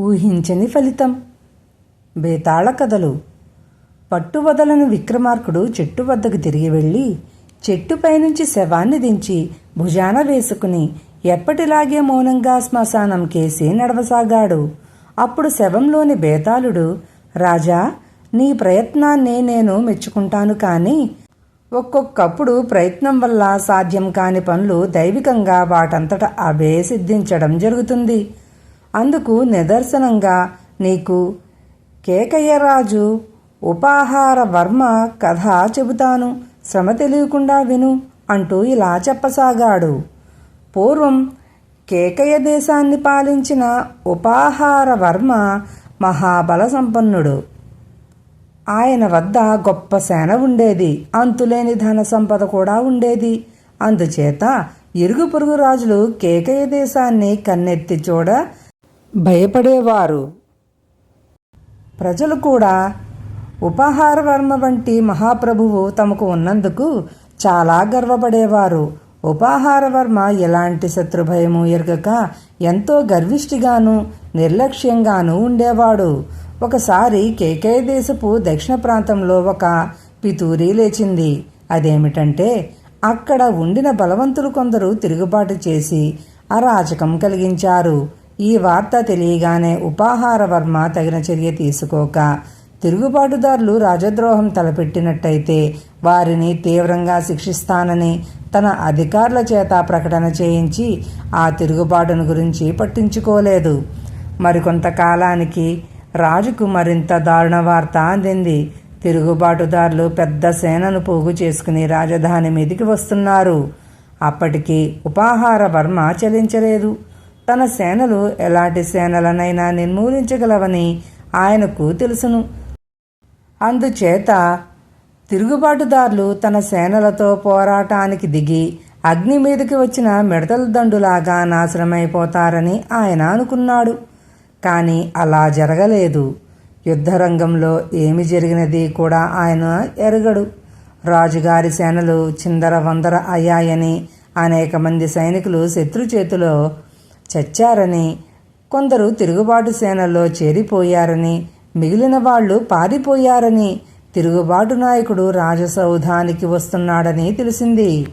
ఊహించని ఫలితం. బేతాళ కథలు. పట్టువదలను విక్రమార్కుడు చెట్టు వద్దకు తిరిగి వెళ్ళి చెట్టుపై నుంచి శవాన్ని దించి భుజాన వేసుకుని ఎప్పటిలాగే మౌనంగా శ్మశానం కేసి నడవసాగాడు. అప్పుడు శవంలోని బేతాళుడు రాజా నీ ప్రయత్నాన్ని నేను మెచ్చుకుంటాను కానీ ఒక్కొక్కప్పుడు ప్రయత్నం వల్ల సాధ్యం కాని పనులు దైవికంగా వాటంతట అవే సిద్ధించడం జరుగుతుంది. అందుకు నిదర్శనంగా నీకు కేకయ్యరాజు ఉపాహార వర్మ కథ చెబుతాను. శ్రమ తెలియకుండా విను అంటూ ఇలా చెప్పసాగాడు. పూర్వం కేకయ్య దేశాన్ని పాలించిన ఉపాహార వర్మ మహాబల సంపన్నుడు. ఆయన వద్ద గొప్ప సేన ఉండేది. అంతులేని ధన సంపద కూడా ఉండేది. అందుచేత ఇరుగు పొరుగు రాజులు కేకయ్య దేశాన్ని కన్నెత్తి చూడ భయపడేవారు. ప్రజలు కూడా ఉపహారవర్మ వంటి మహాప్రభువు తమకు ఉన్నందుకు చాలా గర్వపడేవారు. ఉపాహారవర్మ ఎలాంటి శత్రుభయము ఎరగక ఎంతో గర్విష్టిగాను నిర్లక్ష్యంగాను ఉండేవాడు. ఒకసారి కేకే దేశపు దక్షిణ ప్రాంతంలో ఒక పితూరి లేచింది. అదేమిటంటే అక్కడ ఉండిన బలవంతులు కొందరు తిరుగుబాటు చేసి అరాచకం కలిగించారు. ఈ వార్త తెలియగానే ఉపాహారవర్మ తగిన చర్య తీసుకోక తిరుగుబాటుదారులు రాజద్రోహం తలపెట్టినట్టయితే వారిని తీవ్రంగా శిక్షిస్తానని తన అధికారుల చేత ప్రకటన చేయించి ఆ తిరుగుబాటును గురించి పట్టించుకోలేదు. మరికొంతకాలానికి రాజుకు మరింత దారుణ వార్త అందింది. తిరుగుబాటుదారులు పెద్ద సేనను పోగు చేసుకుని రాజధాని మీదికి వస్తున్నారు. అప్పటికి ఉపాహార వర్మ చలించలేదు. తన సేనలు ఎలాంటి సేనలనైనా నిర్మూలించగలవని ఆయనకు తెలుసును. అందుచేత తిరుగుబాటుదారులు తన సేనలతో పోరాటానికి దిగి అగ్ని మీదకి వచ్చిన మిడతల దండులాగా నాశనమైపోతారని ఆయన అనుకున్నాడు. కానీ అలా జరగలేదు. యుద్ధరంగంలో ఏమి జరిగినది కూడా ఆయన ఎరగడు. రాజుగారి సేనలు చిందర వందర అయ్యాయని అనేక మంది సైనికులు శత్రు చేతిలో చచ్చారని కొందరు తిరుగుబాటు సేనల్లో చేరిపోయారని మిగిలిన వాళ్ళు పారిపోయారని తిరుగుబాటు నాయకుడు రాజసౌధానికి వస్తున్నాడని తెలిసింది.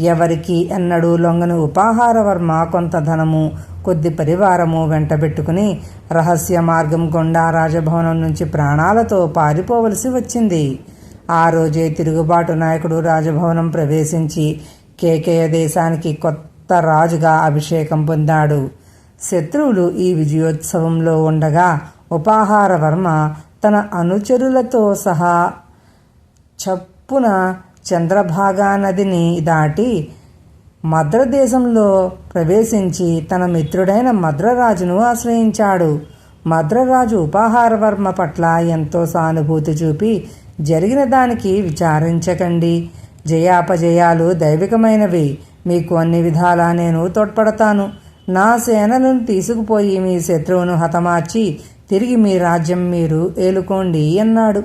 ఎవరికి ఎన్నడూ లొంగని ఉపాహారవర్మ కొంత ధనము కొద్ది పరివారము వెంటబెట్టుకుని రహస్య మార్గం గుండా రాజభవనం నుంచి ప్రాణాలతో పారిపోవలసి వచ్చింది. ఆ రోజే తిరుగుబాటు నాయకుడు రాజభవనం ప్రవేశించి కేకేయ దేశానికి కొత్త రాజుగా అభిషేకం పొందాడు. శత్రువులు ఈ విజయోత్సవంలో ఉండగా ఉపాహారవర్మ తన అనుచరులతో సహా చప్పున చంద్రభాగా నదిని దాటి మద్రదేశంలో ప్రవేశించి తన మిత్రుడైన మద్రరాజును ఆశ్రయించాడు. మద్రరాజు ఉపాహారవర్మ పట్ల ఎంతో సానుభూతి చూపి జరిగిన దానికి విచారించకండి. జయాపజయాలు దైవికమైనవి. మీకు అన్ని విధాలా నేను తోడ్పడతాను. నా సేనలను తీసుకుపోయి మీ శత్రువును హతమార్చి తిరిగి మీ రాజ్యం మీరు ఏలుకోండి అన్నాడు.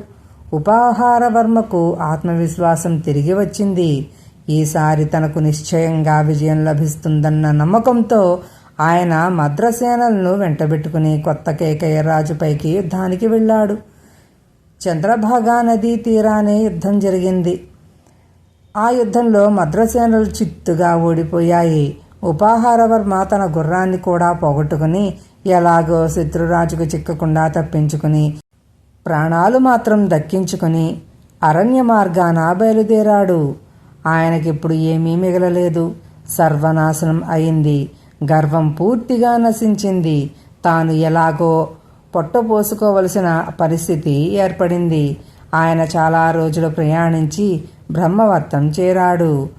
ఉపాహారవర్మకు ఆత్మవిశ్వాసం తిరిగి వచ్చింది. ఈసారి తనకు నిశ్చయంగా విజయం లభిస్తుందన్న నమ్మకంతో ఆయన మద్రసేనలను వెంటబెట్టుకుని కొత్త కేకయ్య రాజుపైకి యుద్ధానికి వెళ్ళాడు. చంద్రభాగా నదీ తీరానే యుద్ధం జరిగింది. ఆ యుద్ధంలో మద్రసేనలు చిత్తుగా ఓడిపోయాయి. ఉపాహారవర్మ తన గుర్రాన్ని కూడా పోగొట్టుకుని ఎలాగో శత్రురాజుకు చిక్కకుండా తప్పించుకుని ప్రాణాలు మాత్రం దక్కించుకుని అరణ్య మార్గాన బయలుదేరాడు. ఆయనకిప్పుడు ఏమీ మిగలలేదు. సర్వనాశనం అయింది. గర్వం పూర్తిగా నశించింది. తాను ఎలాగో పొట్టపోసుకోవలసిన పరిస్థితి ఏర్పడింది. ఆయన చాలా రోజులు ప్రయాణించి బ్రహ్మవర్తం చేరాడు.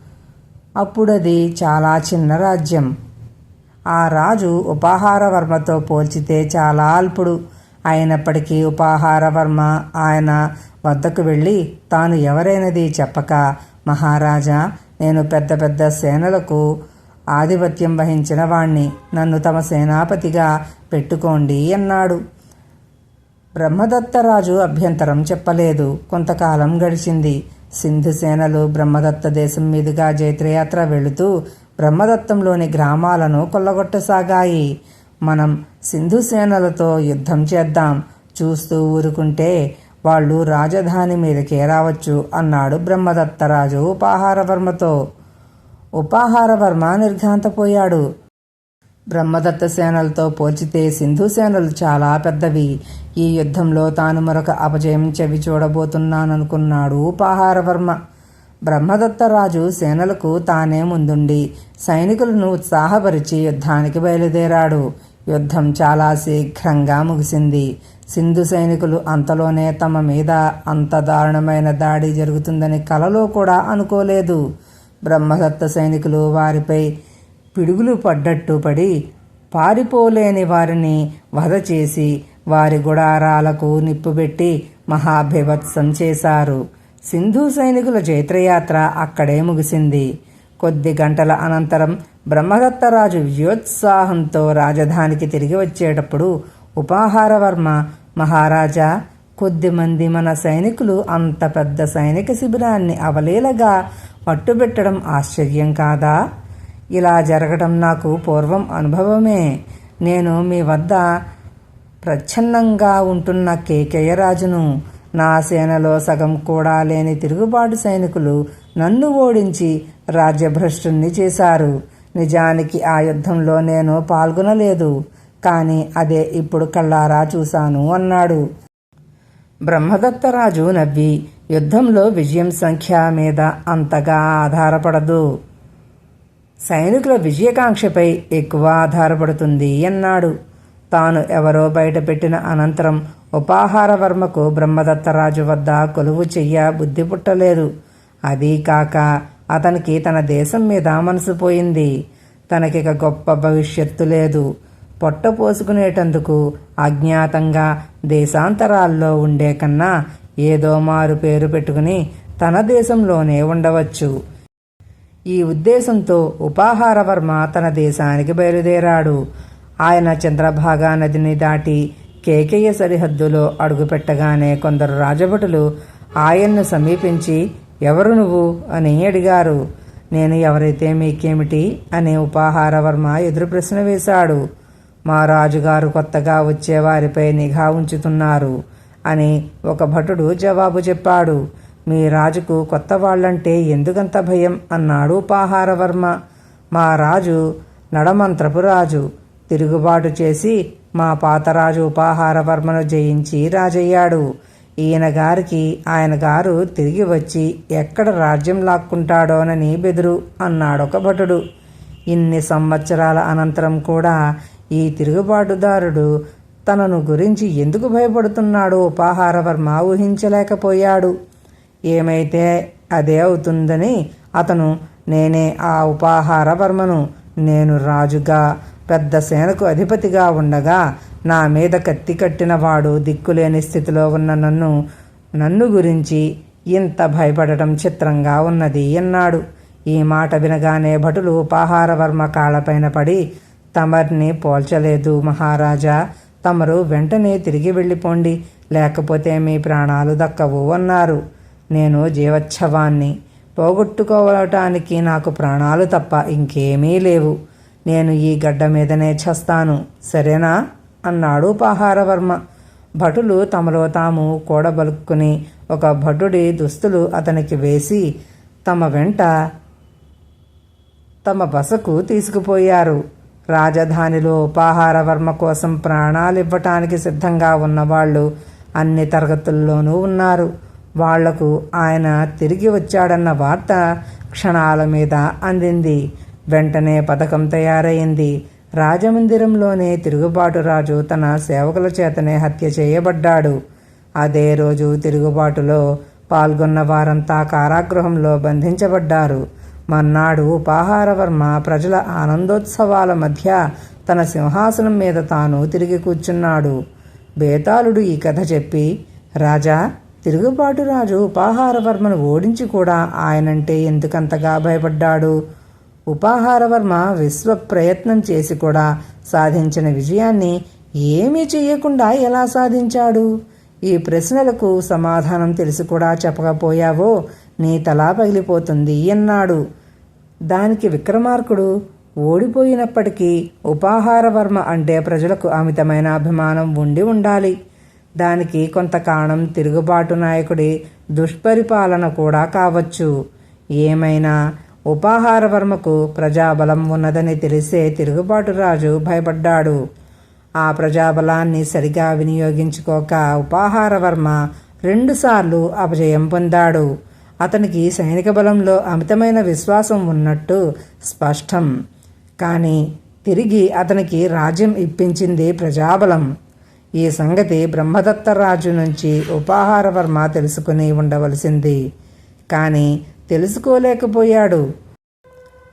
అప్పుడది చాలా చిన్న రాజ్యం. ఆ రాజు ఉపాహారవర్మతో పోల్చితే చాలా అల్పుడు. అయినప్పటికీ ఉపాహారవర్మ ఆయన వద్దకు వెళ్ళి తాను ఎవరైనది చెప్పక మహారాజా నేను పెద్ద పెద్ద సేనలకు ఆధిపత్యం వహించిన వాణ్ణి. నన్ను తమ సేనాపతిగా పెట్టుకోండి అన్నాడు. బ్రహ్మదత్తరాజు అభ్యంతరం చెప్పలేదు. కొంతకాలం గడిచింది. సింధు సేనలు బ్రహ్మదత్త దేశం మీదుగా జైత్రయాత్ర వెళుతూ బ్రహ్మదత్తంలోని గ్రామాలను కొల్లగొట్టసాగాయి. మనం సింధు సేనలతో యుద్ధం చేద్దాం చూస్తూ ఊరుకుంటే వాళ్ళు రాజధాని మీదకే రావచ్చు అన్నాడు బ్రహ్మదత్తరాజు ఉపాహారవర్మతో. ఉపాహారవర్మ నిర్ఘాంతపోయాడు. బ్రహ్మదత్త సేనలతో పోల్చితే సింధు సేనలు చాలా పెద్దవి. ఈ యుద్ధంలో తాను మరొక అపజయం చెవి చూడబోతున్నాననుకున్నాడు ఉపాహారవర్మ బ్రహ్మదత్తరాజు సేనలకు తానే ముందుండి సైనికులను ఉత్సాహపరిచి యుద్ధానికి బయలుదేరాడు. యుద్ధం చాలా శీఘ్రంగా ముగిసింది. సింధు సైనికులు అంతలోనే తమ మీద అంత దారుణమైన దాడి జరుగుతుందని కలలో కూడా అనుకోలేదు. బ్రహ్మదత్త సైనికులు వారిపై పిడుగులు పడ్డట్టు పడి పారిపోలేని వారిని వధ చేసి వారి గుడారాలకు నిప్పుబెట్టి మహాభివత్సం చేశారు. సింధు సైనికుల జైత్రయాత్ర అక్కడే ముగిసింది. కొద్ది గంటల అనంతరం బ్రహ్మదత్తరాజు విజయోత్సాహంతో రాజధానికి తిరిగి వచ్చేటప్పుడు ఉపాహారవర్మ మహారాజా కొద్దిమంది మన సైనికులు అంత పెద్ద సైనిక శిబిరాన్ని అవలీలగా పట్టుబెట్టడం ఆశ్చర్యం కాదా? ఇలా జరగడం నాకు పూర్వం అనుభవమే. నేను మీ వద్ద ప్రచ్ఛన్నంగా ఉంటున్న కేకేయ రాజును నా సేనలో సగం కూడా లేని తిరుగుబాటు సైనికులు నన్ను ఓడించి రాజ్యభ్రష్టుణ్ణి చేశారు. నిజానికి ఆ యుద్ధంలో నేను పాల్గొనలేదు. కానీ అదే ఇప్పుడు కళ్ళారా చూశాను అన్నాడు. బ్రహ్మదత్తరాజు నవ్వి యుద్ధంలో విజయం సంఖ్య మీద అంతగా ఆధారపడదు. సైనికుల విజయకాంక్షపై ఎక్కువ ఆధారపడుతుంది అన్నాడు. తాను ఎవరో బయటపెట్టిన అనంతరం ఉపాహారవర్మకు బ్రహ్మదత్తరాజు వద్ద కొలువు చెయ్య బుద్ధి పుట్టలేదు. అదీ కాక అతనికి తన దేశం మీద మనసు పోయింది. తనకిక గొప్ప భవిష్యత్తు లేదు. పొట్ట పోసుకునేటందుకు అజ్ఞాతంగా దేశాంతరాల్లో ఉండే కన్నా ఏదో మారు పేరు పెట్టుకుని తన దేశంలోనే ఉండవచ్చు. ఈ ఉద్దేశంతో ఉపాహారవర్మ తన దేశానికి బయలుదేరాడు. ఆయన చంద్రభాగా నదిని దాటి కేకేయ సరిహద్దులో అడుగుపెట్టగానే కొందరు రాజభటులు ఆయన్ను సమీపించి ఎవరు నువ్వు? అని అడిగారు. నేను ఎవరైతే మీకేమిటి? అని ఉపాహారవర్మ ఎదురు ప్రశ్న వేశాడు. మా రాజుగారు కొత్తగా వచ్చే వారిపై నిఘా ఉంచుతున్నారు అని ఒక భటుడు జవాబు చెప్పాడు. మీ రాజుకు కొత్త వాళ్ళంటే ఎందుకంత భయం? అన్నాడు ఉపాహారవర్మ మా రాజు నడమంత్రపు రాజు. తిరుగుబాటు చేసి మా పాతరాజు ఉపాహారవర్మను జయించి రాజయ్యాడు. ఈయన గారికి ఆయన గారు తిరిగి వచ్చి ఎక్కడ రాజ్యం లాక్కుంటాడోనని బెదురు అన్నాడొక భటుడు. ఇన్ని సంవత్సరాల అనంతరం కూడా ఈ తిరుగుబాటుదారుడు తనను గురించి ఎందుకు భయపడుతున్నాడో ఉపాహారవర్మ ఊహించలేకపోయాడు. ఏమైతే అదే అవుతుందని అతను నేనే ఆ ఉపాహారవర్మను నేను రాజుగా పెద్ద సేనకు అధిపతిగా ఉండగా నా మీద కత్తి కట్టినవాడు దిక్కులేని స్థితిలో ఉన్న నన్ను నన్ను గురించి ఇంత భయపడటం చిత్రంగా ఉన్నది అన్నాడు. ఈ మాట వినగానే భటులు ఉపాహారవర్మ కాళ్ళపైన పడి తమర్ని పోల్చలేదు మహారాజా తమరు వెంటనే తిరిగి వెళ్ళిపోండి లేకపోతే మీ ప్రాణాలు దక్కవు అన్నారు. నేను జీవచ్ఛవాన్ని పోగొట్టుకోవటానికి నాకు ప్రాణాలు తప్ప ఇంకేమీ లేవు. నేను ఈ గడ్డ మీదనే చస్తాను. సరేనా? అన్నాడు ఉపాహారవర్మ భటులు తమలో తాము కూడబలుక్కుని ఒక భటుడి దుస్తులు అతనికి వేసి తమ వెంట తమ బసకు తీసుకుపోయారు. రాజధానిలో ఉపాహారవర్మ కోసం ప్రాణాలివ్వటానికి సిద్ధంగా ఉన్నవాళ్ళు అన్ని తరగతుల్లోనూ ఉన్నారు. వాళ్ళకు ఆయన తిరిగి వచ్చాడన్న వార్త క్షణాల మీద అందింది. వెంటనే పథకం తయారైంది. రాజమందిరంలోనే తిరుగుబాటు రాజు తన సేవకుల చేతనే హత్య చేయబడ్డాడు. అదే రోజు తిరుగుబాటులో పాల్గొన్న వారంతా కారాగృహంలో బంధించబడ్డారు. మర్నాడు ఉపాహారవర్మ ప్రజల ఆనందోత్సవాల మధ్య తన సింహాసనం మీద తాను తిరిగి కూర్చున్నాడు. బేతాళుడు ఈ కథ చెప్పి రాజా తిరుగుబాటు రాజు ఉపాహారవర్మను ఓడించి కూడా ఆయనంటే ఎందుకంతగా భయపడ్డాడు? ఉపాహారవర్మ విశ్వ ప్రయత్నం చేసి కూడా సాధించిన విజయాన్ని ఏమీ చేయకుండా ఎలా సాధించాడు? ఈ ప్రశ్నలకు సమాధానం తెలిసి కూడా చెప్పకపోయావో నీ తలా పగిలిపోతుంది అన్నాడు. దానికి విక్రమార్కుడు ఓడిపోయినప్పటికీ ఉపాహారవర్మ అంటే ప్రజలకు అమితమైన అభిమానం ఉండి ఉండాలి. దానికి కొంత తిరుగుబాటు నాయకుడి దుష్పరిపాలన కూడా కావచ్చు. ఏమైనా ఉపాహారవర్మకు ప్రజాబలం ఉన్నదని తెలిసే తిరుగుబాటు రాజు భయపడ్డాడు. ఆ ప్రజాబలాన్ని సరిగా వినియోగించుకోక ఉపాహారవర్మ రెండుసార్లు అపజయం పొందాడు. అతనికి సైనిక బలంలో అమితమైన విశ్వాసం ఉన్నట్టు స్పష్టం. కానీ తిరిగి అతనికి రాజ్యం ఇప్పించింది ప్రజాబలం. ఈ సంగతి బ్రహ్మదత్త రాజు నుంచి ఉపాహారవర్మ తెలుసుకుని ఉండవలసింది. కానీ తెలుసుకోలేకపోయాడు.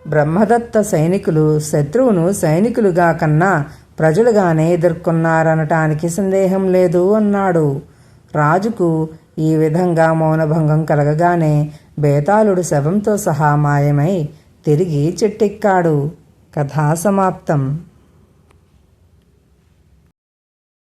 బ్రహ్మదత్త సైనికులు శత్రువును సైనికులుగా కన్నా ప్రజలుగానే ఎదుర్కొన్నారనటానికి సందేహం లేదు అన్నాడు. రాజుకు ఈ విధంగా మౌనభంగం కలగగానే బేతాళుడు శవంతో సహా మాయమై తిరిగి చెట్టెక్కాడు. కథా సమాప్తం.